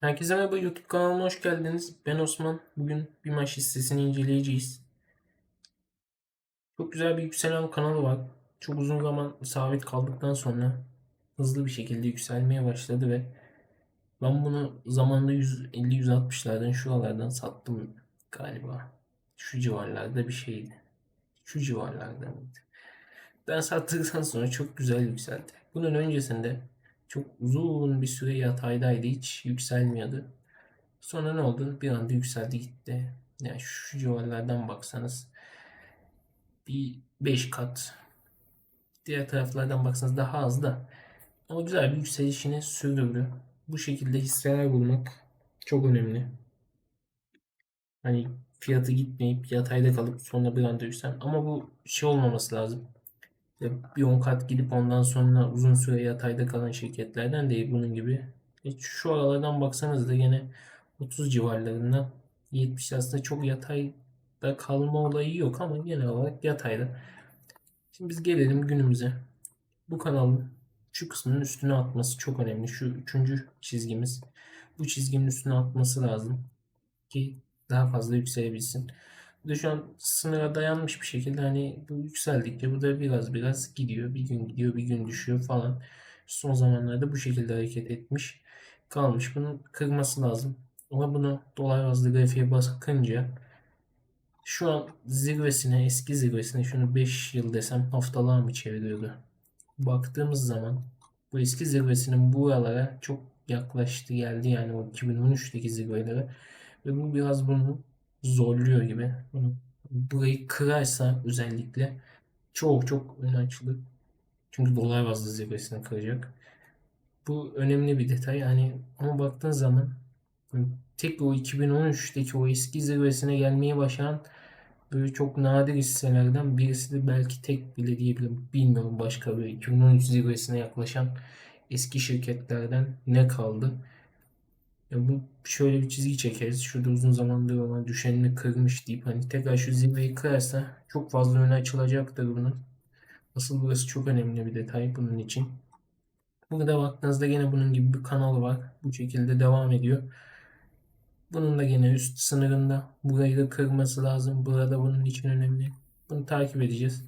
Herkese merhaba YouTube kanalıma hoş geldiniz. Ben Osman. Bugün bir maç listesini inceleyeceğiz. Çok güzel bir yükselen kanalı var. Çok uzun zaman sabit kaldıktan sonra hızlı bir şekilde yükselmeye başladı ve ben bunu zamanında 150-160'lardan şuralardan sattım galiba. Şu civarlarda bir şeydi. Şu civarlarda mıydı? Ben sattıktan sonra çok güzel yükseldi. Bunun öncesinde çok uzun bir süre yataydaydı. Hiç yükselmiyordu. Sonra ne oldu? Bir anda yükseldi gitti. Yani şu civarlardan baksanız bir 5 kat. Diğer taraflardan baksanız daha az da. Ama güzel bir yükselişini sürdürdü. Bu şekilde hisseler bulmak çok önemli. Hani fiyatı gitmeyip yatayda kalıp sonra bir anda yükselen. Ama bu şey olmaması lazım. Bir 10 kat gidip ondan sonra uzun süre yatayda kalan şirketlerden değil bunun gibi. Hiç şu aralardan baksanız da yine 30 civarlarında 70 aslında çok yatayda kalma olayı yok ama genel olarak yatayda. Şimdi biz gelelim günümüze. Bu kanalın şu kısmının üstüne atması çok önemli. Şu üçüncü çizgimiz. Bu çizginin üstüne atması lazım ki daha fazla yükselebilsin. Bu da şu an sınıra dayanmış bir şekilde hani bu yükseldikçe bu da biraz biraz gidiyor. Bir gün gidiyor bir gün düşüyor falan. Son zamanlarda bu şekilde hareket etmiş kalmış. Bunun kırması lazım. Ama bunu dolar bazlı grafiğe bakınca şu an zirvesine eski zirvesine şunu 5 yıl desem haftalığa mı çeviriyordu? Baktığımız zaman bu eski zirvesinin bu aralara çok yaklaştı geldi yani o 2013'teki zirvelere ve bu biraz bunu zorluyor gibi. Bunu, burayı kırarsa özellikle çok çok öne açılır. Çünkü dolar bazlı zirvesini kıracak. Bu önemli bir detay. Yani ama baktığın zaman tek o 2013'teki o eski zirvesine gelmeye başlayan böyle çok nadir hisselerden birisi de belki tek bile diyebilirim. Bilmiyorum başka bir 2013 zirvesine yaklaşan eski şirketlerden ne kaldı? Ya bu şöyle bir çizgi çekeriz. Şurada uzun zamandır olan düşenini kırmış deyip hani tekrar şu zirveyi kırarsa çok fazla öne açılacaktır bunun. Asıl burası çok önemli bir detay bunun için. Burada baktığınızda yine bunun gibi bir kanal var. Bu şekilde devam ediyor. Bunun da yine üst sınırında. Burayı da kırması lazım. Burada bunun için önemli. Bunu takip edeceğiz.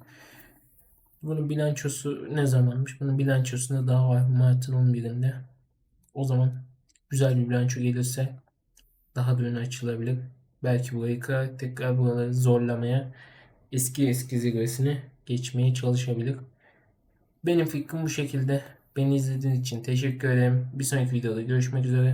Bunun bilançosu ne zamanmış? Bunun bilançosunda daha var. Mart'ın 11'inde. O zaman güzel bir bilanço gelirse daha da öne açılabilir. Belki burayı kırar tekrar buraları zorlamaya eski eski zirvesini geçmeye çalışabilir. Benim fikrim bu şekilde. Beni izlediğiniz için teşekkür ederim. Bir sonraki videoda görüşmek üzere.